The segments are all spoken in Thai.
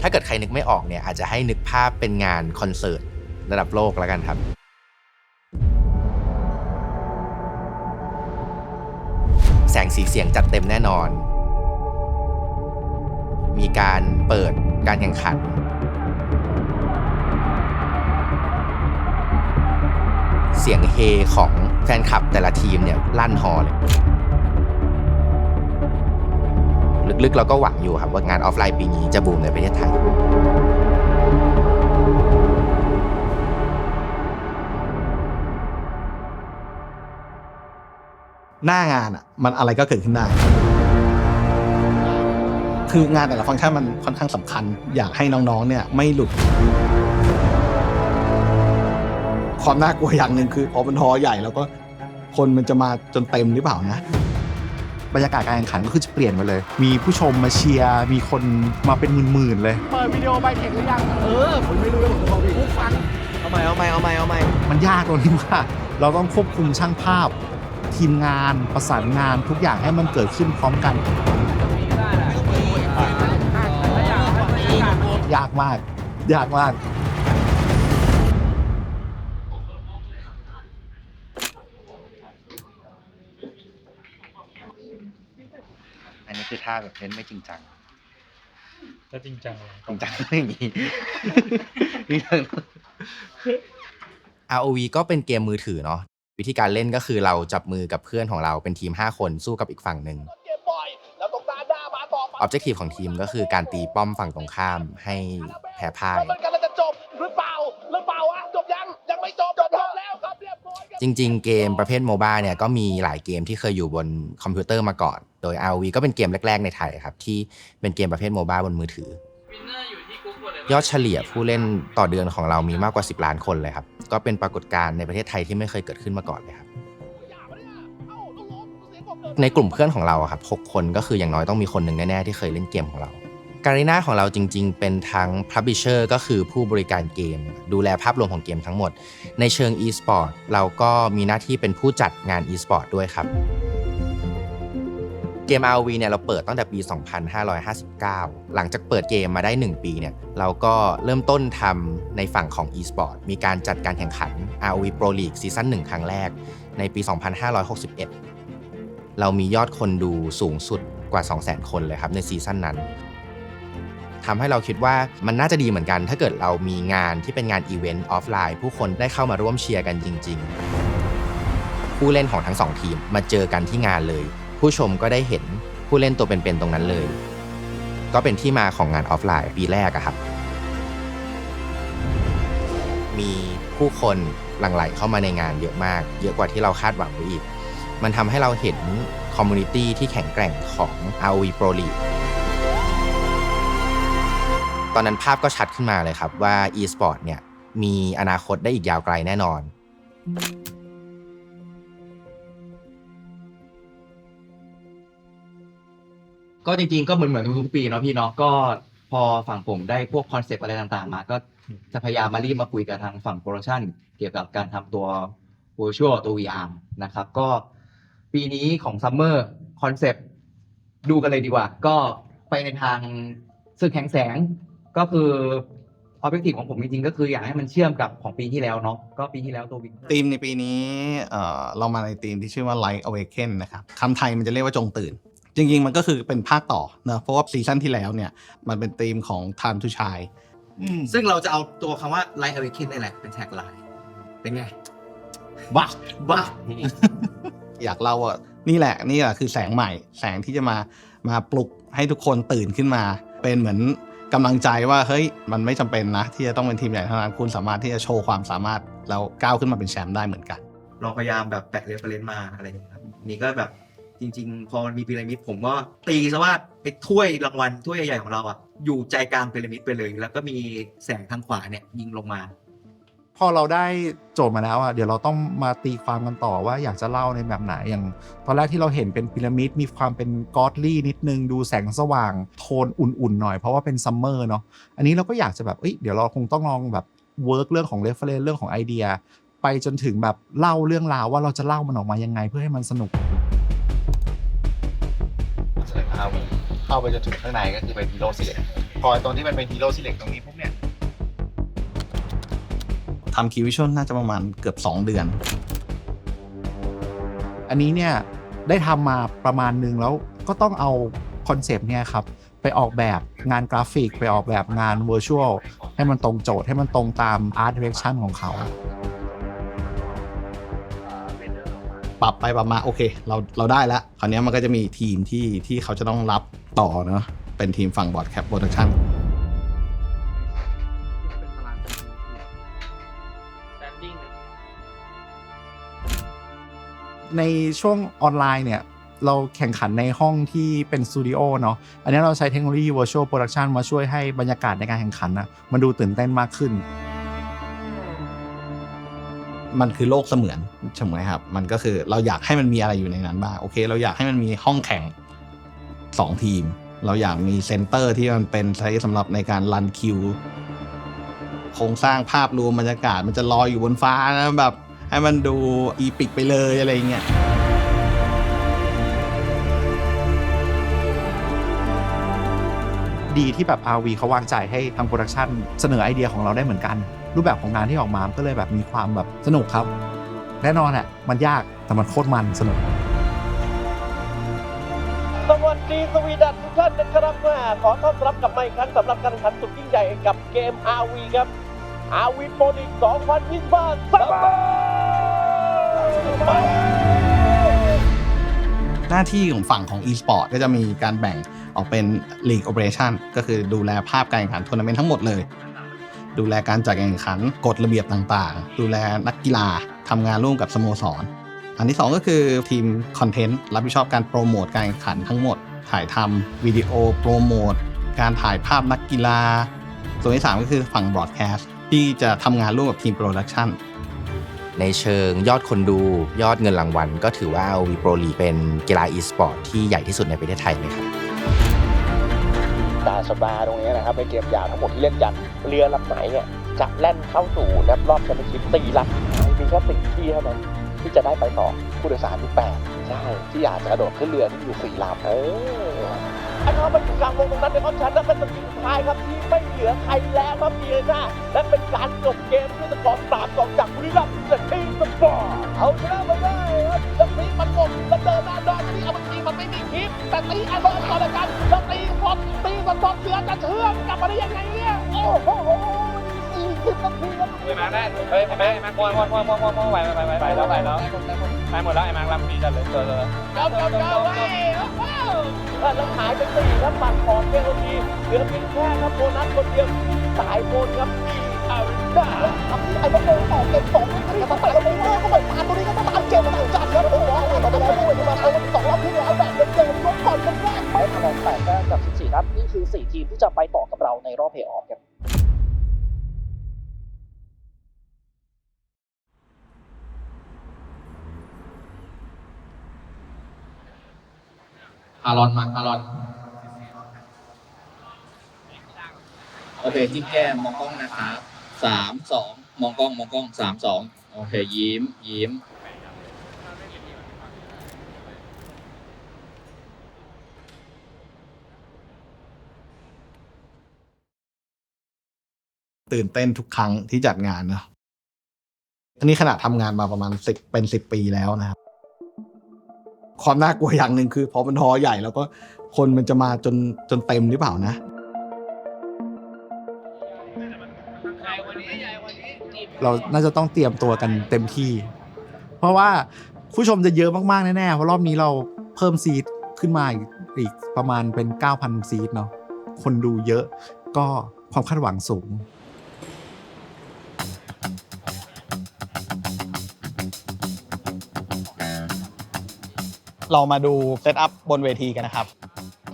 ถ้าเกิดใครนึกไม่ออกเนี่ยอาจจะให้นึกภาพเป็นงานคอนเสิร์ตระดับโลกแล้วกันครับแสงสีเสียงจัดเต็มแน่นอน มีการเปิดการแข่งขัน เสียงเฮของแฟนคลับแต่ละทีมเนี่ยลั่นฮอเลย ลึกๆ เราก็หวังอยู่ครับว่างานออฟไลน์ปีนี้จะบูมในประเทศไทยหน้างานอะมันอะไรก็เกิดขึ้นได้ คืองานแต่ละฟังก์ชันมันค่อนข้างสำคัญ อยากให้น้องๆเนี่ยไม่หลุด ความน่ากลัวอย่างหนึ่งคือพอเป็นฮอใหญ่แล้วก็คนมันจะมาจนเต็มหรือเปล่านะ บรรยากาศการแข่งขันก็คือจะเปลี่ยนไปเลย มีผู้ชมมาเชียร์ มีคนมาเป็นหมื่นๆเลย เปิดวิดีโอใบเทคหรือยัง เออ ผมไม่รู้เลยผมจะบอกพี่ผู้ฟัง เอาใหม่เอาใหม่เอาใหม่เอาใหม่มันยากตรงที่ว่าเราต้องควบคุมช่างภาพ ทีมงานประสานงานทุกอย่างให้มันเกิดขึ้นพร้อมกัน ยากมาก ยากมาก นนี้คือท่าแบบเล่นไม่จริงจังก็จริงจังเลยจริงจังอย่างนี้ ROV ก็เป็นเกมมือถือเนาะวิธีการเล่นก็คือเราจับมือกับเพื่อนของเราเป็นทีม 5 คนสู้กับอีกฝั่งหนึ่งเกมบอยแล้วตรงตาหน้ามาต่อออบเจกตีฟของทีมก็คือการตีป้อมฝั่งตรงข้ามให้แพ้พ่าย จริง ๆ เกมประเภทโมบ้าเนี่ยก็มีหลายเกมที่เคยอยู่บนคอมพิวเตอร์มาก่อน โดย ROV ก็เป็นเกมแรก ๆ ในไทยครับ ที่เป็นเกมประเภทโมบ้าบนมือถือ ยอดเฉลี่ยผู้เล่นต่อเดือนของเรามีมากกว่า 10 ล้านคนเลยครับ ก็เป็นปรากฏการณ์ในประเทศไทยที่ไม่เคยเกิดขึ้นมาก่อนเลยครับ ในกลุ่มเพื่อนของเราครับ6คนก็คืออย่างน้อยต้องมีคนหนึ่งแน่ๆที่เคยเล่นเกมของเรา การีนาของเราจริง ๆ เป็นทั้ง Publisher ก็คือผู้บริการเกม ดูแลภาพรวมของเกมทั้งหมด ในเชิง e-sport เราก็มีหน้าที่เป็นผู้จัดงาน e-sport ด้วยครับ เกม Rv เนี่ยเราเปิดตั้งแต่ปี 2559 หลังจากเปิดเกมมาได้ 1 ปีเนี่ยเราก็เริ่มต้นทำในฝั่งของ e-sport มีการจัดการแข่งขัน Rv Pro League ซีซั่น1ครั้งแรก ในปี 2561 เรามียอดคนดูสูงสุดกว่า 200,000 คนเลยครับในซีซั่นนั้น ทำให้เราคิดว่ามันน่าจะดีเหมือนกัน ถ้าเกิดเรามีงานที่เป็นงานอีเวนต์ออฟไลน์ผู้คนได้เข้ามาร่วมเชียร์กันจริง ๆ ผู้เล่นของทั้งสองทีมมาเจอกันที่งานเลย ผู้ชมก็ได้เห็นผู้เล่นตัวเป็นๆตรงนั้นเลย ก็เป็นที่มาของงานออฟไลน์ปีแรกอะครับ มีผู้คนหลั่งไหลเข้ามาในงานเยอะมาก เยอะกว่าที่เราคาดหวังไว้อีก มันทำให้เราเห็นคอมมูนิตี้ที่แข็งแกร่งของ ROV Pro League ตอนนั้นภาพก็ชัดขึ้นมาเลยครับว่า e-sport เนี่ยมีอนาคตได้อีกยาวไกลแน่นอน ก็จริงๆก็เหมือนเหมือนทุกๆปีเนาะพี่เนาะก็พอฝั่งผมได้พวกคอนเซปต์อะไรต่างๆ มาก็จะพยายามมารีบมาคุยกับทางฝั่งโปรดักชันเกี่ยวกับการทำตัว virtual ตัว VR นะครับ ก็ปีนี้ของซัมเมอร์คอนเซปต์ดูกันเลยดีกว่า ก็ไปในทางสึกแข็งแสง ก็คือออบเจกตีฟของผมจริงๆก็คืออยากให้มันเชื่อมกับของปีที่แล้วเนาะก็ปีที่แล้วตัววินธีมในปีนี้เอ่อเรามาในธีมที่ชื่อว่า Light Awaken นะครับคำไทยมันจะเรียกว่าจงตื่น จริงๆ มันก็คือเป็นภาคต่อเนอะเพราะว่าซีซั่นที่แล้วเนี่ยมันเป็นธีมของ Time to Shine ซึ่งเราจะเอาตัวคำว่า Light Awaken นี่แหละเป็นแท็กไลน์เป็นไงบ้าบ้าอยากเล่าว่านี่แหละนี่แหละคือแสงใหม่ แสงที่จะมามาปลุกให้ทุกคนตื่นขึ้นมา เป็นเหมือน กำลังใจว่าเฮ้ยมันไม่จำเป็นนะ ที่จะต้องเป็นทีมใหญ่เท่านั้นคุณสามารถที่จะโชว์ความสามารถแล้วก้าวขึ้นมาเป็นแชมป์ได้เหมือนกันเราพยายามแบบแปะเรฟเฟรนซ์มาอะไรอย่างเงี้ยครับนี่ก็แบบจริง ๆ พอมันมีพีระมิดผมก็ตีซะว่าไอ้ถ้วยรางวัลถ้วยใหญ่ๆของเราอะอยู่ใจกลางพีระมิดไปเลย แล้วก็มีแสงทางขวาเนี่ยยิงลงมา พอเราได้โจทย์มาแล้วอะเดี๋ยวเราต้องมาตีความกันต่อว่าอยากจะเล่าในแบบไหนอย่าง ตอนแรกที่เราเห็นเป็นพีระมิดมีความเป็นกอดลี่นิดนึง ดูแสงสว่างโทนอุ่นๆหน่อยเพราะว่าเป็นซัมเมอร์เนาะอันนี้เราก็อยากจะแบบเอ้ยเดี๋ยวเราคงต้องลองแบบเวิร์กเรื่องของเรฟเฟรนเรื่องของไอเดีย ไปจนถึงแบบเล่าเรื่องราวว่าเราจะเล่ามันออกมายังไงเพื่อให้มันสนุกเฉลิม ROV เข้าไปจนถึงข้างในก็คือเป็นฮีโร่ซิเล็กพอตรงที่มันเป็นฮีโร่ซิเล็กตรงนี้ปุ๊บเนี่ย ทำคิววิชวลน่าจะประมาณเกือบ 2 เดือน อันนี้เนี่ยได้ทำมาประมาณหนึ่งแล้วก็ต้องเอาคอนเซปต์เนี่ยครับไปออกแบบงานกราฟิก ไปออกแบบงานเวอร์ชวลให้มันตรงโจทย์ให้มันตรงตามอาร์ตเดเรคชั่นของเขา ปรับไปปรับมาโอเค เราเราได้แล้วคราวนี้มันก็จะมีทีมที่ที่เขาจะต้องรับต่อเนาะเป็นทีมฝั่งบอร์ดแคปโปรดักชั่น ในช่วงออนไลน์เนี่ยเราแข่งขันในห้องที่เป็นสตูดิโอเนาะ อันนี้เราใช้เทคโนโลยี Virtual Production มาช่วยให้บรรยากาศในการแข่งขันนะมันดูตื่นเต้นมากขึ้น มันคือโลกเสมือนใช่ไหมครับ มันก็คือเราอยากให้มันมีอะไรอยู่ในนั้นบ้าง โอเค เราอยากให้มันมีห้องแข่ง 2 ทีม เราอยากมีเซนเตอร์ที่มันเป็นใช้สำหรับในการรันคิว โครงสร้างภาพรวมบรรยากาศมันจะลอยอยู่บนฟ้านะแบบ ให้มันดูอีปิกไปเลยอะไรเงี้ยดีที่แบบ RV เขาวางใจให้ทางโปรดักชันเสนอไอเดียของเราได้เหมือนกัน รูปแบบของงานที่ออกมาก็เลยแบบมีความแบบสนุกครับ แน่นอนแหละมันยากแต่มันโคตรมันสนุกสวัสดีสวีดัสทุกท่านนะครับแม่ขอต้อนรับกลับมาอีกครั้งสำหรับการแข่งขันสุดยิ่งใหญ่กับเกม RV ครับ RV Pro League 2025ซัมเมอร์ หน้าที่ของฝั่งของ e-sport ก็จะมีการแบ่งออกเป็น League Operation ก็คือดูแลภาพการแข่งขันทัวร์นาเมนต์ทั้งหมดเลย ดูแลการจัดการแข่งขันกฎระเบียบต่างๆ ดูแลนักกีฬาทำงานร่วมกับสโมสร อันที่ 2 ก็คือทีมคอนเทนต์รับผิดชอบการโปรโมทการแข่งขันทั้งหมด ถ่ายทำวิดีโอโปรโมทการถ่ายภาพนักกีฬา ส่วนที่ 3 ก็คือฝั่งบ r อ a แคสต์ที่จะทำงานร่วมกับทีมโปรดักชัน ในเชิงยอดคนดู ยอดเงินรางวัล ก็ถือว่า RV Pro League เป็นกีฬา e-sport ที่ใหญ่ที่สุดในประเทศไทยเลยครับตาสบาตรงนี้นะครับในเกมยาวทั้งหมดที่เล่นกันเรือลำไหนเนี่ยจะแล่นเข้าสู่รอบแชมเปี้ยนชิพสี่ลำมีแค่สี่ที่เท่านั้น ที่จะได้ไปต่อผู้โดยสารที่แปดใช่ที่อยากจะกระโดดขึ้นเรือที่อยู่สี่ลำเอออันนั้นมันกลางวงตรงนั้นในคอนชันนั่นเป็นสกิลท้ายครับที่ไม่เหลือใครแล้วครับเบียร์นาและเป็นการจบเกมด้วยสกอร์สามสองจากบุรีรัมย์เดอะทีมสปอร์ตเอาชนะมาได้ครับแล้วพลิกมันหมดแล้วเดินหน้าด้านที่เอามันทีมันไม่มีคลิปแต่ตีไอ้บอลต่อเลยกันแล้วตีสดตีสดสดเสือจะเชื่อมกลับมาได้ยังไงเนี่ยโอ้โห ไอ้มาได้เฮ้ยไอ้แม่ไอ้แม่ม้วนม้วนม้วนม้วนม้วนม้วนไหวไหวไหวไหวแล้วไหวแล้วไปหมดแล้วไอ้มาลำดีจัดเลยเจอเลยเก้าเก้าเก้าไว้ว้าวแล้วหายไปสี่ครับปัดของเบลทีเหลือเพียงแค่ครับโบนัสคนเดียวสายโบนครับมีอาริน่าทำไอ้พวกโดนต่อเก็บสองนี่ก็มาแล้วโอ้โหก็ไปตามตัวนี้ก็มาตามเกมมาตามจัดครับโอ้โหต่อไปแล้วด้วยมาเอาสองรอบที่แล้วแบบเดิมๆลบก่อนกันแรกไม่คะแนนแปดแต้มกับ14ครับนี่คือ4ทีมที่จะไปต่อกับเราในรอบเพลย์ออฟครับ อารอนมาอารอน โอเคจิ้มแก้มมองกล้องนะครับสามสองมองกล้องมองกล้องสามสองโอเค ยิ้ม ยิ้ม ตื่นเต้นทุกครั้งที่จัดงานเนอะอันนี้ขนาดทำงานมาประมาณสิบเป็นสิบปีแล้วนะครับ ความน่ากลัวอย่างหนึ่งคือพอมันฮอใหญ่แล้วก็คนมันจะมาจนจนเต็มหรือเปล่านะ เราน่าจะต้องเตรียมตัวกันเต็มที่ เพราะว่าผู้ชมจะเยอะมากๆแน่ๆเพราะรอบนี้เราเพิ่มซีดขึ้นมาอีกประมาณเป็น 9,000 ซีดเนาะคนดูเยอะก็ความคาดหวังสูง เรามาดูเซตอัพบนเวทีกันนะครับ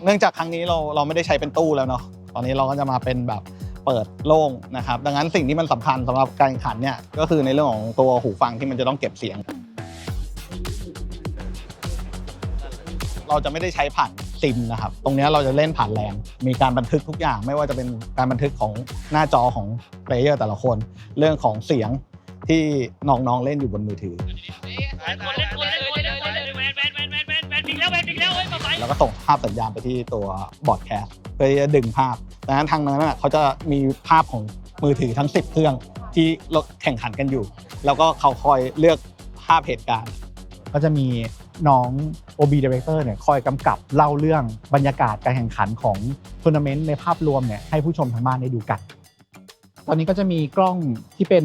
เนื่องจากครั้งนี้เราเราไม่ได้ใช้เป็นตู้แล้วเนาะ ตอนนี้เราก็จะมาเป็นแบบเปิดโล่งนะครับ ดังนั้นสิ่งที่มันสำคัญสำหรับการแข่งขันเนี่ยก็คือในเรื่องของตัวหูฟังที่มันจะต้องเก็บเสียง เราจะไม่ได้ใช้ผ่านซิมนะครับ ตรงนี้เราจะเล่นผ่านแลนมีการบันทึกทุกอย่าง ไม่ว่าจะเป็นการบันทึกของหน้าจอของเพลเยอร์แต่ละคน เรื่องของเสียงที่น้องๆเล่นอยู่บนมือถือ แล้วแวนปิงแล้วเฮ้ยมาก็ส่งภาพสัญญาณไปที่ตัวบอร์ดแคสต์เพื่อที่จะดึงภาพดังนั้นทางนั้นเขาจะมีภาพของมือถือทั้ง 10 เครื่องที่เราแข่งขันกันอยู่ แล้วก็เขาคอยเลือกภาพเหตุการณ์ ก็จะมีน้อง OB Director เนี่ยคอยกำกับเล่าเรื่องบรรยากาศการแข่งขันของทัวร์นาเมนต์ในภาพรวมเนี่ยให้ผู้ชมทางบ้านได้ดูกัน ตอนนี้ก็จะมีกล้องที่เป็น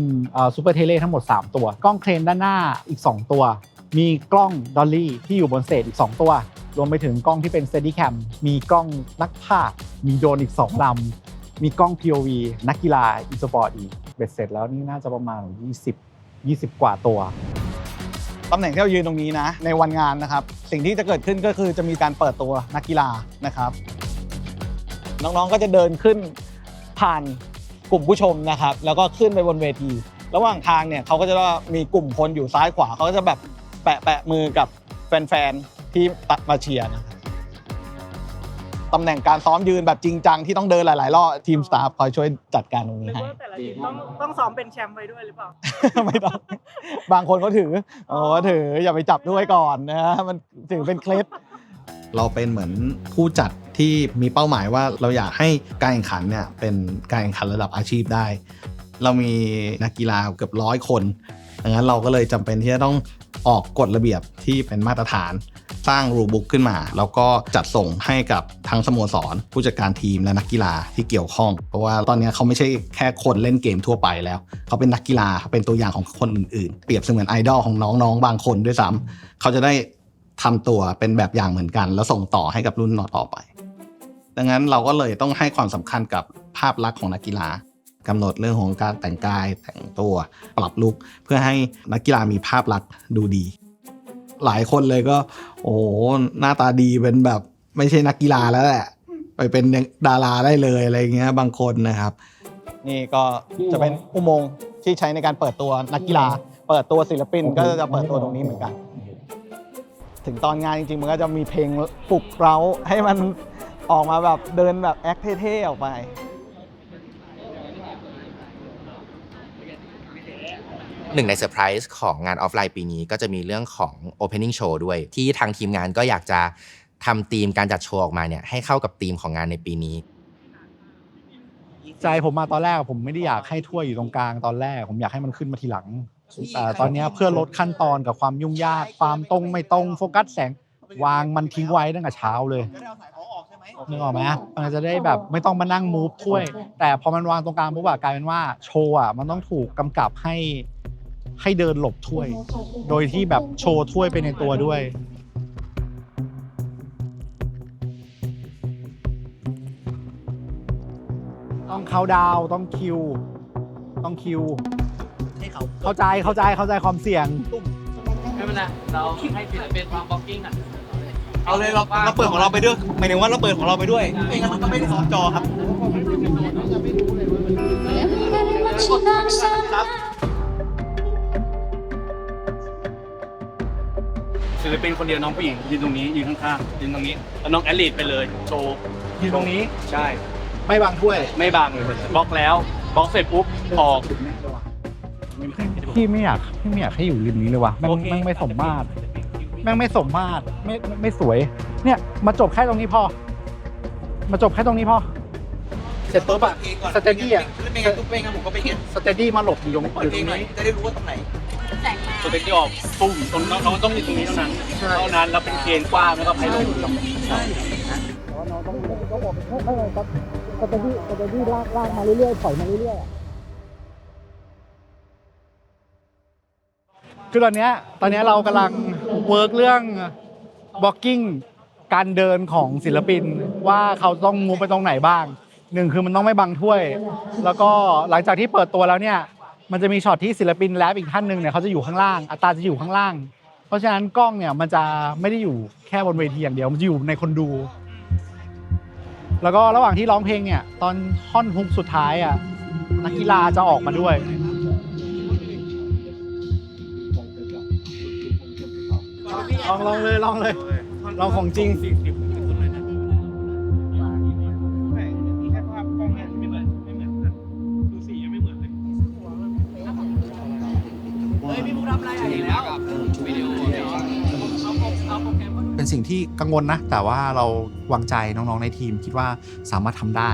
ซูเปอร์เทเลทั้งหมด 3 ตัว กล้องเครนด้านหน้าอีก 2 ตัว มีกล้องดอลลี่ที่อยู่บนเตจอีก 2 ตัว รวมไปถึงกล้องที่เป็น Steady Cam มีกล้องนักพากย์มีโดรนอีก2ลำมีกล้อง POV นักกีฬาอีสปอร์ตอีกเบ็ดเสร็จแล้วนี่น่าจะประมาณ 20 20 กว่าตัวตำแหน่งที่เรายืนตรงนี้นะ ในวันงานนะครับ สิ่งที่จะเกิดขึ้นก็คือจะมีการเปิดตัวนักกีฬานะครับ น้องๆก็จะเดินขึ้นผ่านกลุ่มผู้ชมนะครับ แล้วก็ขึ้นไปบนเวที ระหว่างทางเนี่ยเขาก็จะมีกลุ่มคนอยู่ซ้ายขวาเขาก็จะแบบแปะแปะมือกับแฟนๆ ที่ตัดมาเชียร์นะครับตำแหน่งการซ้อมยืนแบบจริงจังที่ต้องเดินหลาย ๆ รอบทีมสตาฟคอยช่วยจัดการตรงหรืนี้อให้ว่าแต่ละทีมต้องต้องซ้อมเป็นแชมป์ไว้ด้วยหรือเปล่า ไม่ต้อง บางคนเขาถือโอ้ถืออย่าไปจับด้วยก่อนนะฮะมันถือเป็นเคล็ดเราเป็นเหมือนผู้จัดที่มีเป้าหมายว่าเราอยากให้การแข่งขันเนี่ยเป็นการแข่งขันระดับอาชีพได้ เรามีนักกีฬาเกือบร้อยคนดังนั้นเราก็เลยจำเป็นที่จะต้องออกกฎระเบียบที่เป็นมาตรฐาน สร้างรูบุ๊กขึ้นมา แล้วก็จัดส่งให้กับทั้งสโมสร ผู้จัดการทีมและนักกีฬาที่เกี่ยวข้อง เพราะว่าตอนนี้เขาไม่ใช่แค่คนเล่นเกมทั่วไปแล้ว เขาเป็นนักกีฬาเป็นตัวอย่างของคนอื่นๆ เปรียบเสมือนไอดอลของน้องๆ บางคนด้วยซ้ำเขาจะได้ทำตัวเป็นแบบอย่างเหมือนกัน แล้วส่งต่อให้กับรุ่นต่อไป ดังนั้นเราก็เลยต้องให้ความสำคัญกับภาพลักษณ์ของนักกีฬากำหนดเรื่องของการแต่งกายแต่งตัวปรับลุคเพื่อให้นักกีฬามีภาพลักษณ์ดูดี หลายคนเลยก็ โอ้โหหน้าตาดีเป็นแบบไม่ใช่นักกีฬาแล้วแหละ ไปเป็นดาราได้เลยอะไรเงี้ยบางคนนะครับ นี่ก็จะเป็นอุโมงค์ที่ใช้ในการเปิดตัวนักกีฬา เปิดตัวศิลปินก็จะเปิดตัวตรงนี้เหมือนกัน ถึงตอนงานจริงๆมันก็จะมีเพลงปลุกเราให้มันออกมาแบบเดินแบบแอคเท่ๆออกไป หนึ่งในเซอร์ไพรส์ของงานออฟไลน์ปีนี้ก็จะมีเรื่องของ Opening Show ด้วย ที่ทางทีมงานก็อยากจะทำธีมการจัดโชว์ออกมาเนี่ยให้เข้ากับธีมของงานในปีนี้ ใจผมมาตอนแรกผมไม่ได้อยากให้ถ้วยอยู่ตรงกลางตอนแรก ผมอยากให้มันขึ้นมาทีหลังแต่ตอนเนี้ยเพื่อลดขั้นตอนกับความยุ่งยาก ความตรงไม่ตรงโฟกัสแสงวางมันทิ้งไว้ตั้งแต่เช้าเลยนึกออกไหมมันจะได้แบบไม่ต้องมานั่งมูฟถ้วย แต่พอมันวางตรงกลางปุ๊บอะกลายเป็นว่าโชว์อะมันต้องถูกกำกับให้ ให้เดินหลบถ้วย โดยที่แบบโชว์ถ้วยไปในตัวด้วย ต้องเข้าดาวน์ต้องคิว ต้องคิวเข้าใจเข้าใจเข้าใจความเสี่ยง ไม่เป็นไรเราให้ศิลปินวางบล็อกกิ้งอะเอาเลยเราเราเปิดของเราไปด้วยหมายถึงว่าเราเปิดของเราไปด้วยไม่งั้นมันก็ไม่ได้ซ้อมจอครับ ศิลปินคนเดียวน้องผู้หญิงยืนตรงนี้ยืนข้างๆยืนตรงนี้แล้วน้องแอลลีดไปเลยโชว์ยืนตรงนี้ใช่ ไม่วางถ้วยไม่บังบล็อกแล้วบล็อกเสร็จปุ๊บออกพี่ไม่อยากพี่ไม่อยากให้อยู่ริมนี้เลยว่ะแม่งโอเค แม่งไม่สมมาตรแม่งไม่สมมาตรไม่ไม่ไม่สวย เนี่ย มาจบแค่ตรงนี้พอ มาจบแค่ตรงนี้พอเสร็จปุ๊บอะสเตดี้อะไม่งั้นทุกเพลงครับผมก็ไปเก็ตสเตดี้มาหลบอยู่ตรงเปิดอยู่เพตลรงงหน่อยนี้จะได้รู้ว่าตรงไหน ตัวเต็กที่ออกปุ้มตรงน้องน้องต้องอยู่ตรงนี้เท่านั้นเท่านั้นแล้วเป็นเคนกว้างแล้วก็ไพโลดสเตดี้สเตดี้ลากลากมาเรื่อยๆถอยมาเรื่อยๆคือตอนเนี้ยตอนเนี้ยเรากำลังเวิร์กเรื่องบล็อกกิ้งการเดินของศิลปินว่าเขาต้องมูฟไปตรงไหนบ้างหนึ่งคือมันต้องไม่บังถ้วย แล้วก็หลังจากที่เปิดตัวแล้วเนี่ย มันจะมีช็อตที่ศิลปินแรปอีกท่านหนึ่งเนี่ยเขาจะอยู่ข้างล่างอัตราจะอยู่ข้างล่าง เพราะฉะนั้นกล้องเนี่ยมันจะไม่ได้อยู่แค่บนเวทีอย่างเดียวมันจะอยู่ในคนดู แล้วก็ระหว่างที่ร้องเพลงเนี่ย ตอนท่อนฮุกสุดท้ายอะนักกีฬาจะออกมาด้วยลองลองเลยลองเลยลองของจริง เเป็นสิ่งที่กังวลนะ แต่ว่าเราวางใจน้องๆในทีม คิดว่าสามารถทำได้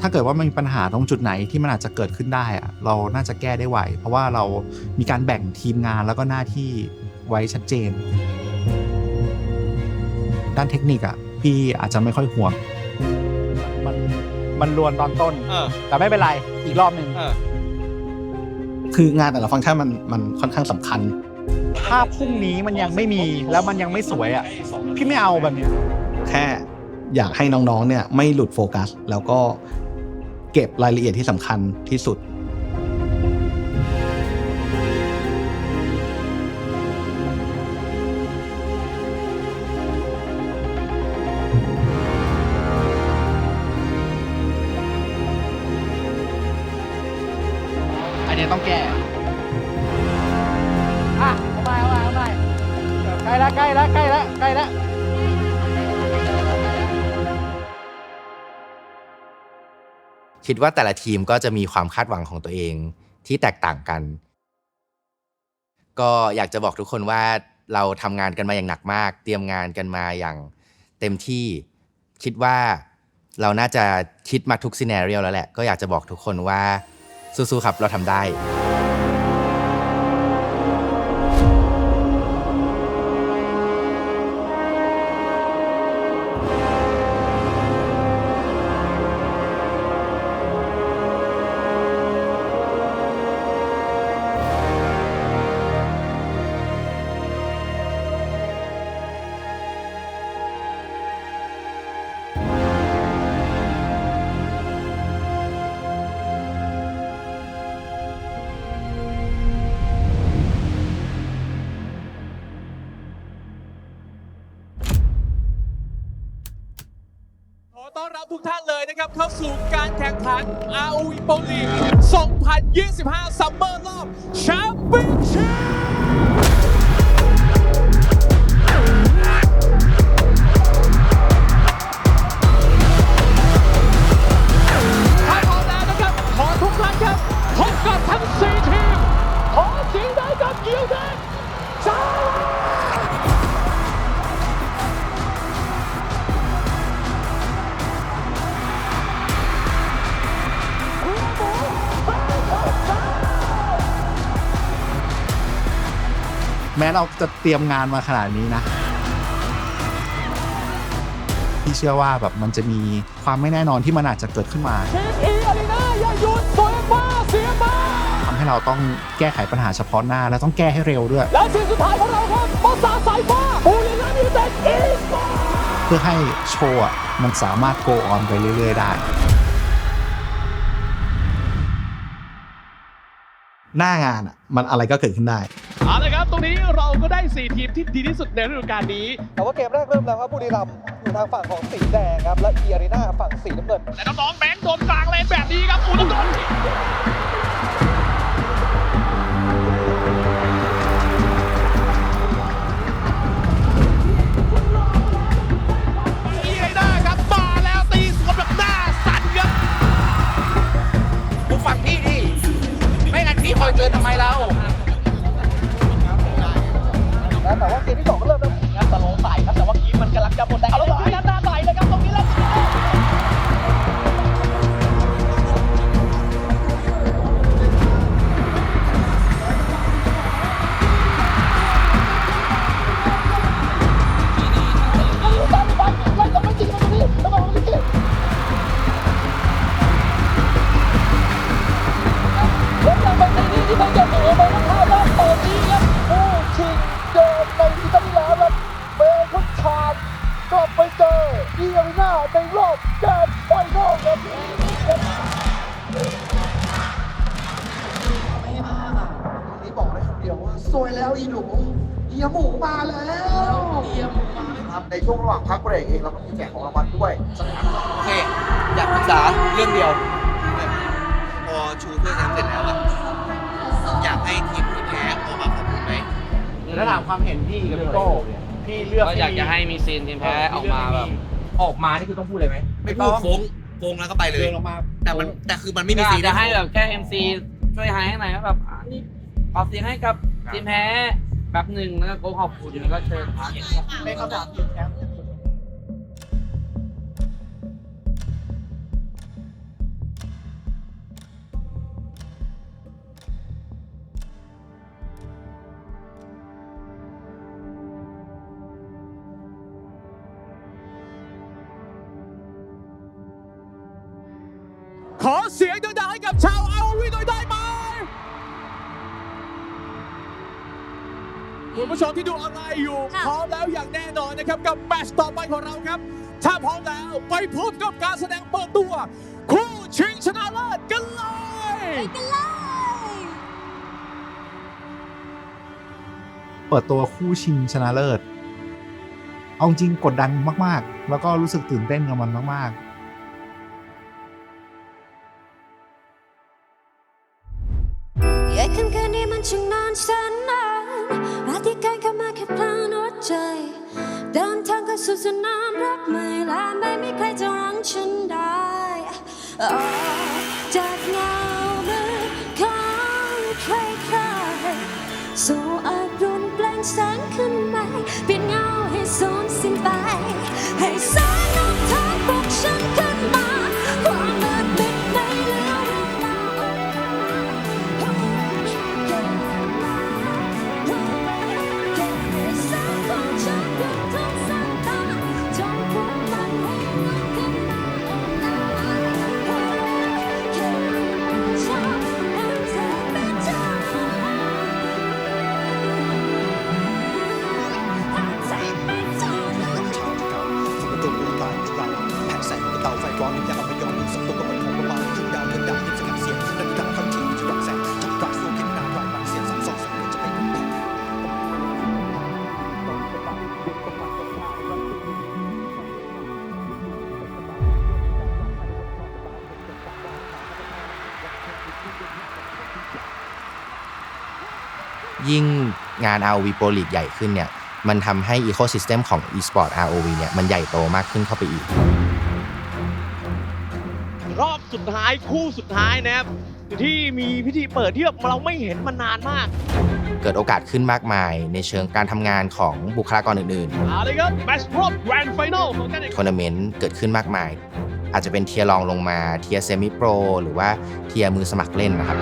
ถ้าเกิดว่ามันมีปัญหาตรงจุดไหนที่มันอาจจะเกิดขึ้นได้อะเราน่าจะแก้ได้ไวเพราะว่าเรามีการแบ่งทีมงานแล้วก็หน้าที่ไว้ชัดเจน ด้านเทคนิคอะพี่อาจจะไม่ค่อยห่วงมันมันรวนตอนต้นเออแต่ไม่เป็นไรอีกรอบหนึ่งเออคืองานแต่ละฟังก์ชันมันมันค่อนข้างสำคัญ ถ้าพรุ่งนี้มันยังไม่มีแล้วมันยังไม่สวยอะ พี่ไม่เอาแบบเนี้ยแค่อยากให้น้องๆเนี่ยไม่หลุดโฟกัส แล้วก็เก็บรายละเอียดที่สำคัญที่สุด ล้ละใกล้ละใกล้ละใกล้ละคิดว่าแต่ละทีมก็จะมีความคาดหวังของตัวเองที่แตกต่างกัน ก็อยากจะบอกทุกคนว่าเราทำงานกันมาอย่างหนักมาก เตรียมงานกันมาอย่างเต็มที่คิดว่าเราน่าจะคิดมาทุกซีแนเรียลแล้วแหละ ก็อยากจะบอกทุกคนว่าสู้ๆครับเราทำได้ เลยนะครับเข้าสู่การแข่งขัน ROE Pro League 2025 Summer รอบ Championship แม้เราจะเตรียมงานมาขนาดนี้นะพี่เชื่อว่าแบบมันจะมีความไม่แน่นอนที่มันอาจจะเกิดขึ้นมาทีมอีอารีนาอย่าหยุดโซเอมาเสียมาทำให้เราต้องแก้ไขปัญหาเฉพาะหน้า และต้องแก้ให้เร็วด้วย และทีมสุดท้ายของเราครับปราสาสายฟ้าบูรินามิเต็ดอีสปอเพื่อให้โชว์มันสามารถ go on ไปเรื่อย ๆ ได้ หน้างานอะมันอะไรก็เกิดขึ้นได้เอาละครับ นี้เราก็ได้ 4 ทีมที่ดีที่สุดในฤดูกาลนี้ แต่ว่าเกมแรกเริ่มแล้วครับบุรีรัมย์อยู่ทางฝั่งของสีแดงครับและอีอารีนาฝั่งสีน้ำเงินแต่น้องๆแบงค์โดนกลางเลนแบบนี้ครับอูแล้วโดน ช่วงระหว่างพักเบรกเองเราก็มีแจกของรางวัลด้วยสนามโอเคอยากปรึกษาเรื่องเดียวแบบพอชูถ้วยแชมป์เสร็จแล้วอะอยากให้ทีมที่แพ้ออกมาขอบคุณไหมแล้วถามความเห็นพี่กับพี่โก้พี่เลือกก็อยากจะให้มีซีนทีมแพ้ออกมาแบบออกมานี่คือต้องพูดเลยไหมไม่พูดโค้งโค้งแล้วก็ไปเลยเดินออกมาแต่มันแต่คือมันไม่มีอยาซีกนจะให้แบบแค่ MC ช่วยหายให้หน่อยว่าแบบอะนี่ขอเสียงให้กับทีมแพ้ แป๊บหนึ่งแล้วก็ขอบคุณแล้วก็เชิญพักในคำถามทีมแคมป์ กับแมตช์ต่อไปของเราครับ ถ้าพร้อมแล้วไปพบกับการแสดงเปิดตัว คู่ชิงชนะเลิศกันเลย เปิดตัวคู่ชิงชนะเลิศ เอาจริงกดดันมาก ๆ แล้วก็รู้สึกตื่นเต้นกับมันมากๆอยากคำแค่นี้มันช่างนานแสนนาน ดินทางเข้าสู่สนามรบไม่และไม่มีใครจะรั้งฉันได้ออกจากเงามือของใครใครๆสู่อารุณแปลงแสงขึ้นใหม่ งงาน ROV Pro League ใหญ่ขึ้นเนี่ยมันทำให้ Ecosystem ของ eSport ROV เนี่ยมันใหญ่โตมากขึ้นเข้าไปอีก รอบสุดท้ายคู่สุดท้ายนะครับที่มีพิธีเปิดที่แบบเราไม่เห็นมานานมาก เกิดโอกาสขึ้นมากมายในเชิงการทำงานของบุคลากรอื่นเอาเลยครับแมตช์รอบแกรนด์ไฟแนลของการแข่งๆทัวร์นาเมนต์เกิดขึ้นมากมาย อาจจะเป็นเทียร์รองลงมาเทียร์เซมิโปรหรือว่าเทียร์มือสมัครเล่นนะครับ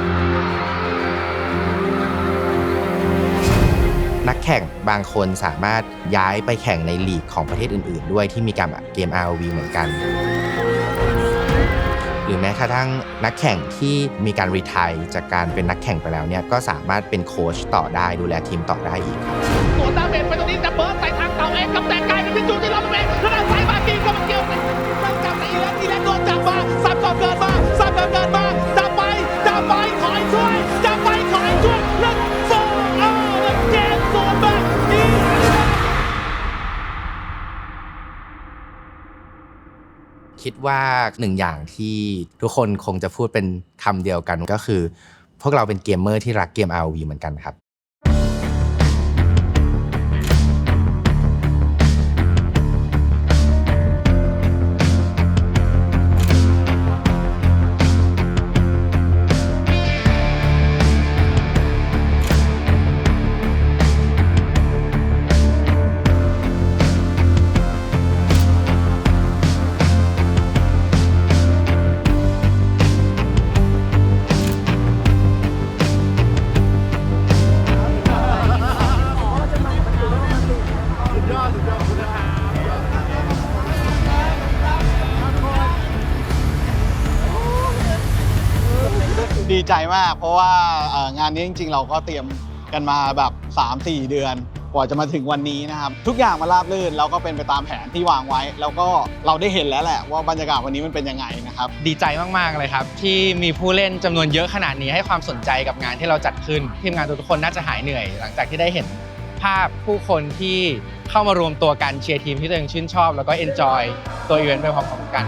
นักแข่งบางคนสามารถย้ายไปแข่งในลีกของประเทศอื่น ๆ ด้วยที่มีการเกม ROV เหมือนกัน หรือแม้กระทั่งนักแข่งที่มีการรีทร์จากการเป็นนักแข่งไปแล้วเนี่ยก็สามารถเป็นโค้ชต่อได้ดูแลทีมต่อได้อีกครับตัวตาเมนไปตรงนี้แต่เบิร์ดใส่ทางเต่าเองกับแต่กลายเป็นพิจูที่เราเป็นแล้วด้านซ้ายมากีก็มาเกี่ยวกันมันจับแต่อีแลนอีแลนโดนจับมาสับก่อนเกินมา คิดว่าหนึ่งอย่างที่ทุกคนคงจะพูดเป็นคำเดียวกันก็คือ พวกเราเป็นเกมเมอร์ที่รักเกม ROV เหมือนกันครับ ใจมาก เพราะว่างานนี้จริง ๆ เราก็เตรียมกันมาแบบ 3-4 เดือนกว่าจะมาถึงวันนี้นะครับ ทุกอย่างมาราบรื่นแล้วก็เป็นไปตามแผนที่วางไว้ แล้วก็เราได้เห็นแล้วแหละว่าบรรยากาศวันนี้มันเป็นยังไงนะครับ ดีใจมากๆเลยครับ ที่มีผู้เล่นจำนวนเยอะขนาดนี้ให้ความสนใจกับงานที่เราจัดขึ้นทีมงานทุกคนน่าจะหายเหนื่อย หลังจากที่ได้เห็นภาพผู้คนที่เข้ามารวมตัวกันเชียร์ทีมที่ตัวเองชื่นชอบ แล้วก็เอนจอยตัวอีเวนต์ไปพร้อมๆกัน